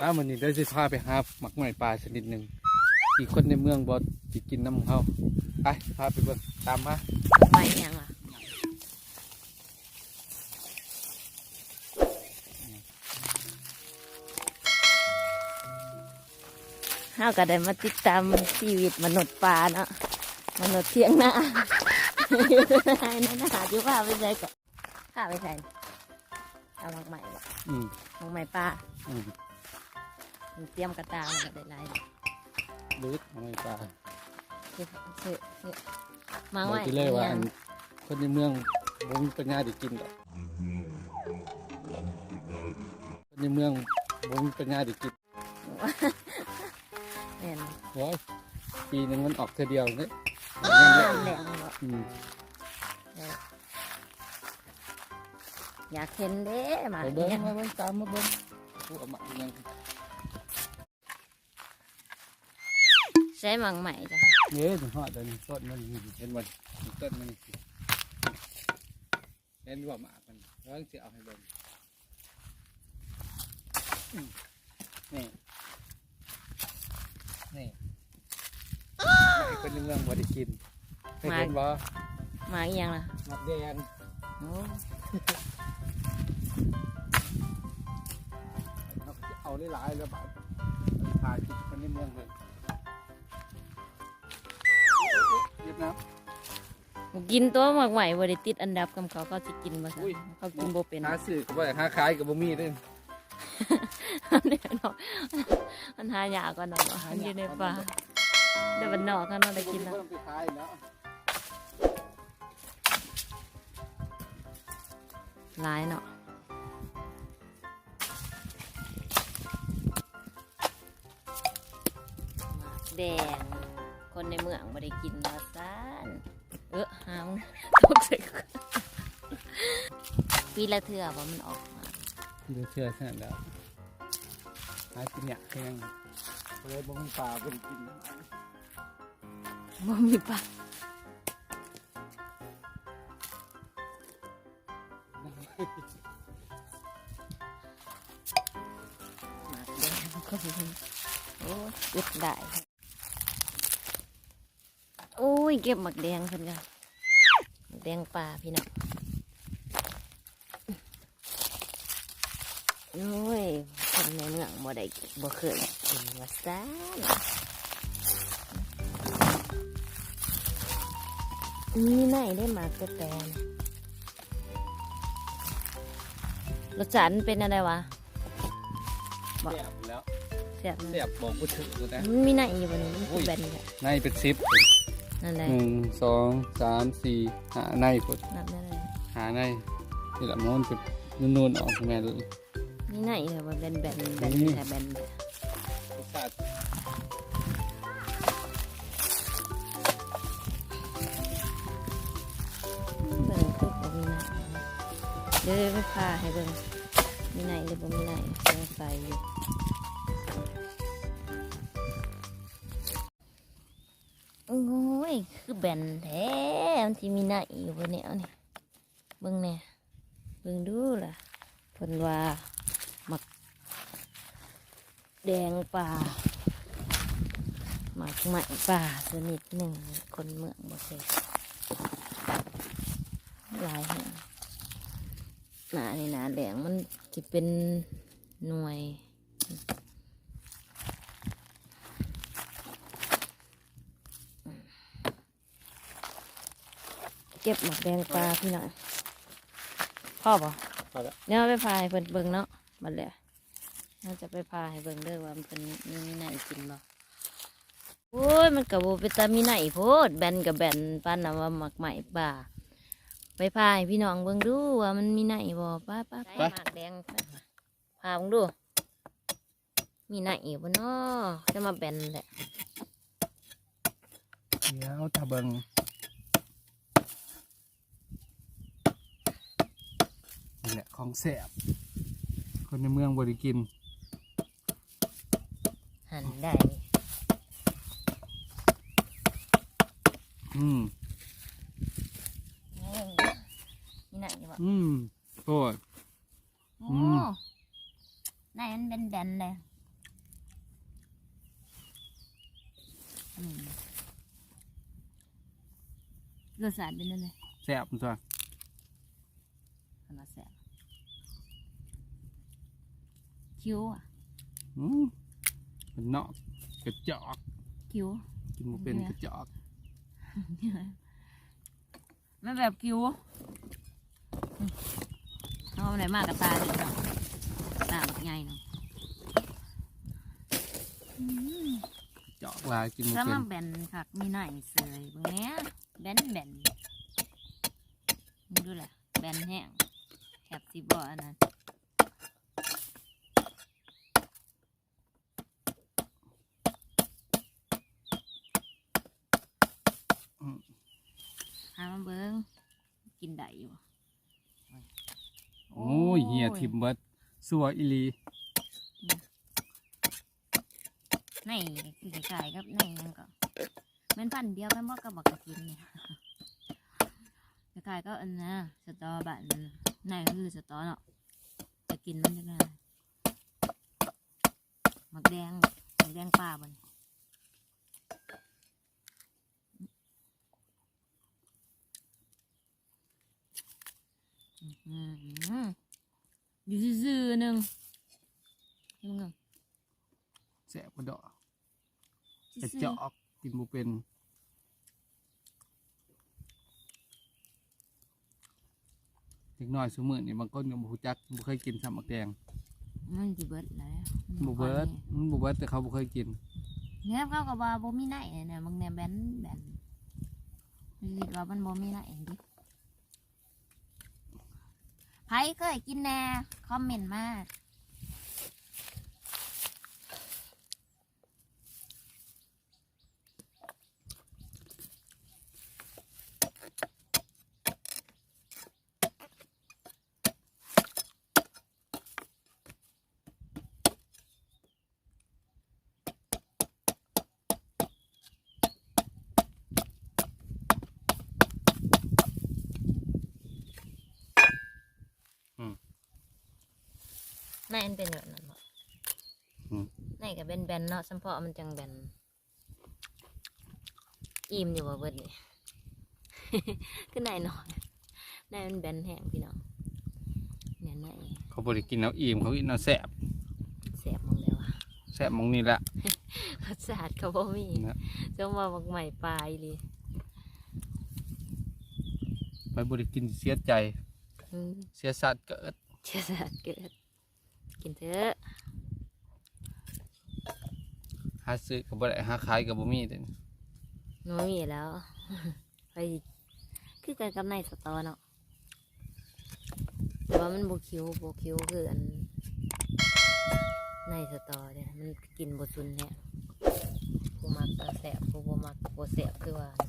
ถ้ามันนี่ได้สิพาไปหาหมักไม้ปลาชนิดหนึ่งอีกคนในเมืองบอสิกินน้ำของเขาไปพาไปเบิ่งตามมาไม่ยังล่ะเฮาก็ได้มาติดตามชีวิตมนุษย์ป่าเนาะมนุษย์เที่ยงหน้านั่นหาที่ว่าไปใส่ก่อนข้าไปใส่เอาหมักใหม่บ่อืมหมักใหม่ป่าอืมมัน เตรียมกระตามันก็ได้หลายลึกหมักไม้ปลาซื้อซื้อซื้อมาบอไว้กที่เลยว่ายัอังนคนในเมืองบ่มีปัญญาได้กินดอกคนในเมืองบ่มีปัญญาได้กินแม่นโอ้ยปีหนึงมันออกเท่อเดียวเนี่ยน้ำแดงบ่อืมอยากเห็นเด้หมาไปเบิ้งเนี่ยมาเบิ้งตามมาเบิ้งผู้เอามายัง ช้หมังใหม่จ้ะเย้ถึงหอดเดินต้นมันนี่เห็นมันต้นมันนี่เห็นว่าหมากมันแล้วจะเอาให้เบิ้งอืมนี่นี่ไอ้คนในเมืองบ่ได้กินเคยเห็นบ่หมาอีหยังล่ะหมักแดงโอ้เอาหลายๆแล้วบาดพากินคนในเมืองเลย น้ำกินตัวหมักใหม่บ่ได้ติดอันดับกับเขาเขาสิกินบ่ซะอุ้ย เขากินบ่เป็นหาซื้อก็บ่ได้หาขายก็บ่มีเด้อเนี่ยเนาะมันหายากกว่าเนาะมันอยู่ในป่าแต่บ้านนอกข้างนอกได้กินแล้วเพิ่มไปขายแล้วหลายเนาะหมากแดง คนในเมืองบ่ได้กินว่าซ่านเออหามตกใส่ก่อนปีละเทื่อว่ามันออกมาเดี๋ยวเชื่อแค่นั้นแล้วหากินเนี่ยแพงเลยบ่มีปลาบ่ได้กินบ่มีปลาหมากแดงก็มีโอ้ยอึดได้โอ้ ยเก็บหมักแดงเพิ่นกันหมักแดงป่าพี่น้องโอ้ยคนในเมืองบ่ได้บ่เคยกินว่าซ่านมีไหนได้หมากแต่แต่นะรสชาติมันเป็นอะไรวะแซ่บแล้วแซ่บแซ่บบอกบ่ถึงนะมันมีไหนอยู่บนนี้มันโอ้คือยแบนเนี่ยในเป็นสิบ นั่นแหละหนึ่งสองสามสี่หาในพุ่นนับได้เลยหาในนี่ละมันเป็นนูนๆออกแม่นเลยมีไหนเหรอว่าแบนแบนแบนนี่แต่แบนแบบรสชาติเบิ่งคือบ่มีไหนเดี๋ยวไปพาให้เบิ่งมีไหนหรือบ่มีไหนสงสัยอยู่ คือแบนแท้มันที่มีไหนอยู่บนแนวนี่เบิ่งแน่เบิ่งดูล่ะเพิ่นว่าหมัก แดงป่าหมักไหมป่าชนิดหนึ่งคนเมืองบ่เคยหลายแหงหนานี่หนาแดงมันจะเป็นหน่วย ก็บหมักแดงปลาพี่หน่อยพ่อบอกพอแล้วเดี๋ยวเอาไปพายเพิ่นเบิ่งเนาะบัดเลยเราจะไปพายให้เบิ่งเด้อว่ามันเป็นมีไหนกินบ่โอ้ยมันกับโบเป็นตามีไหนโพดแบนกับแบนปานน่ะว่าหมักใหม่ป่าไปพายพี่น้องเบิ่งดูว่ามันมีไหนบ่ป้าป้าป้าหมากแดงไปพาเบิ่งดู มีไหนบ่เนาะจะมาแบนแหละเดี๋ยวตาเบิง แหละของแสบคนในเมืองบริกิน หันได้ อืมนี่น่ะจะบอกอืมโอ้ย โอ้อืม ได้มันเป็นแบนๆเลยอืมรสชาติเป็นยังไงแสบมันซะขนาดแสบ คิ้วอะอืมเป็นนอกกระจอกคิ้ว กินบ่เป็นกระจอกมันแบบคิ้วอืมเอาอะไรมากกับตาดิเนาะตาแบบใหญ่เนาะอืมกระจอกลายกินบ่ถ้าเป็มันนแบนคักมีไหนเสยเนี้ยแบนแบนมึงดูแหละแบนแห้งแคบสิบ่อันนั้น หามาเบิ้งกินได้อยู่โอ้ยเหียทิมเบิดสัวอีหลีในคือไก่กับในยังก็แมันพันธุ์เดียวกันบ่กับบักกะกินเนี่ยไก่ก็อันนะสตอบันมันในก็คือสตอเนาะจะกินมันยังไงหมักแดงหมักแดงป่าบัน อื้อหืออยู่ซื่อๆหนึ่งเห็นมั้งแซ่บกระดอกกระจอกกินบ่เป็นเด็กน้อยสมือนี่บางคนก็บ่รู้จักบ่เคยกินซ้ำมักแดงมันสิเบิดแล้วบ่เบิดมันบ่เบิดแต่เขาบ่เคยกินเนี่ยเขาก็ว่าบ่มีไหนเนี่ยบางแนวแบนแบนคิดว่ามันบ่มีไหนดิ ครเคยกินแน่ คอมเมนต์มา ในมันเป็นแบบนั้นบ่อืม ในก็เป็นแบนๆเนาะสัมเพาะมันจังแบนอิ่มอยู่บ่เบิดนี่ คือในหน่อยในมันแบนแห้งพี่น้องเนี่ยในเขาบ่ได้กินเอาอิ่มเขากินเอาแซ่บแสบหมองแล้วอะแซ่บหมองนี่แหละ รสชาติเขาบ่มีนะ จงว่าบักใหม่ปลายเลยไปบ่ได้กินเสียใจอืมเสียสัตว์เกิด เชื่อสัตว์เกิด กินเถอะหาซื้อก็บ่ได้หาขายก็บ่มีเด้หนูมีแล้ว ไปคือกันกับในสตอเนาะแต่ว่ามันโบคิวโบคิวคืออันในสตอเนี่ยมันกินบซุนเนี่ยผู้มักก็แสบผู้บ่มักก็บ่แสบคือว่านะ